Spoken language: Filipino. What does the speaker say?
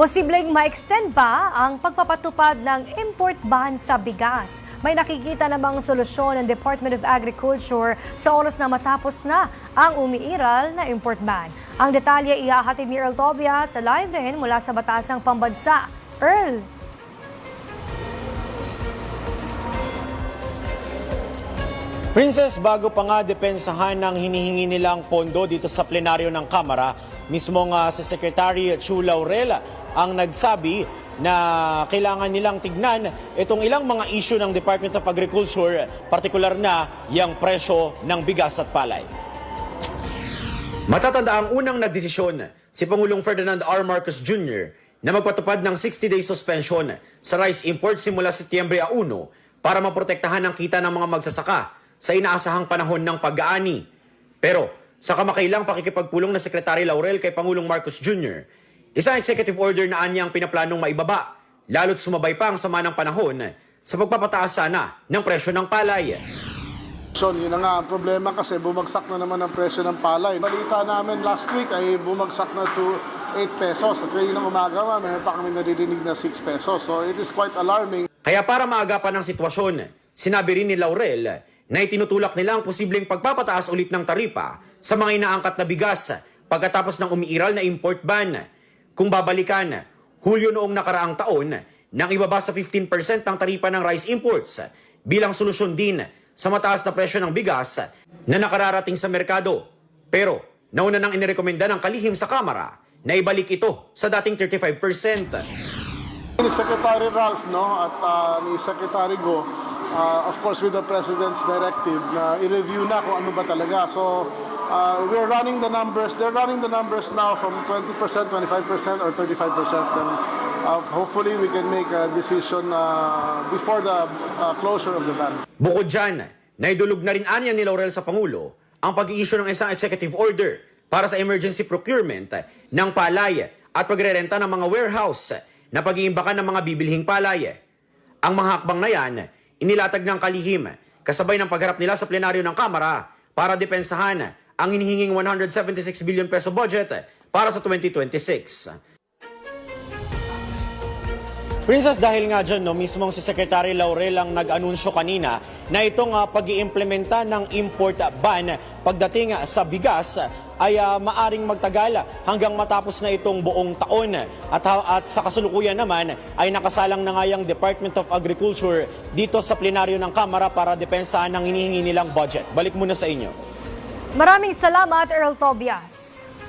Posibleng ma-extend pa ang pagpapatupad ng import ban sa bigas. May nakikita namang solusyon ng Department of Agriculture sa oras na matapos na ang umiiral na import ban. Ang detalye ihahatid ni Earl Tobia sa live rin mula sa Batasang Pambansa. Earl, Princess, bago pa nga depensahan ng hinihingi nilang pondo dito sa plenaryo ng Kamara, mismong uh, si Secretary Chu Laurel ang nagsabi na kailangan nilang tignan itong ilang mga issue ng Department of Agriculture, partikular na yung presyo ng bigas at palay. Matatanda ang unang nagdesisyon si Pangulong Ferdinand R. Marcos Jr. na magpatupad ng 60-day suspension sa rice import simula Setyembre 1 para maprotektahan ang kita ng mga magsasaka sa inaasahang panahon ng pag-aani. Pero sa kamakailang pakikipagpulong na Sekretary Laurel kay Pangulong Marcos Jr., isang executive order na anyang pinaplanong maibaba, lalo't sumabay pa ang sama ng panahon sa pagpapataas sana ng presyo ng palay. So, yun na nga ang problema kasi bumagsak na naman ang presyo ng palay. Balita namin last week ay bumagsak na to 8 pesos. At ngayon ng umaga, ma, meron pa kami naririnig na 6 pesos. So, it is quite alarming. Kaya para maagapan ang sitwasyon, sinabi rin ni Laurel na itinutulak nila ang posibleng pagpapataas ulit ng taripa sa mga inaangkat na bigas pagkatapos ng umiiral na import ban. Kung babalikan, Hulyo noong nakaraang taon nang ibaba sa 15% ang taripa ng rice imports bilang solusyon din sa mataas na presyo ng bigas na nakararating sa merkado. Pero nauna nang inirekomenda ng kalihim sa Kamara na ibalik ito sa dating 35%. Ni Secretary Ralph no, at ah, ni Secretary Go, ah, of course with the President's directive na i-review na kung ano ba talaga. So, ah, we're running the numbers. They're running the numbers now from 20%, 25%, or 35%. Then ah, hopefully we can make a decision ah, before the ah, closure of the ban. Bukod dyan, naidulog na rin anya ni Laurel sa Pangulo ang pag-i-issue ng isang executive order para sa emergency procurement ng palay at pagrerenta ng mga warehouse na pag-iimbakan ng mga bibilhing palay. Ang mga hakbang na yan, inilatag ng kalihim kasabay ng pagharap nila sa plenaryo ng Kamara para depensahan ang hinihinging 176 billion peso budget para sa 2026. Princess, dahil nga dyan, no, mismong si Secretary Laurel ang nag-anunsyo kanina na itong uh, pag iimplementa ng import ban pagdating ah, sa bigas ay ah, maaring magtagal hanggang matapos na itong buong taon. At, at sa kasulukuyan naman ay nakasalang na nga yung Department of Agriculture dito sa plenaryo ng Kamara para depensahan ng hinihingi nilang budget. Balik muna sa inyo. Maraming salamat Earl Tobias.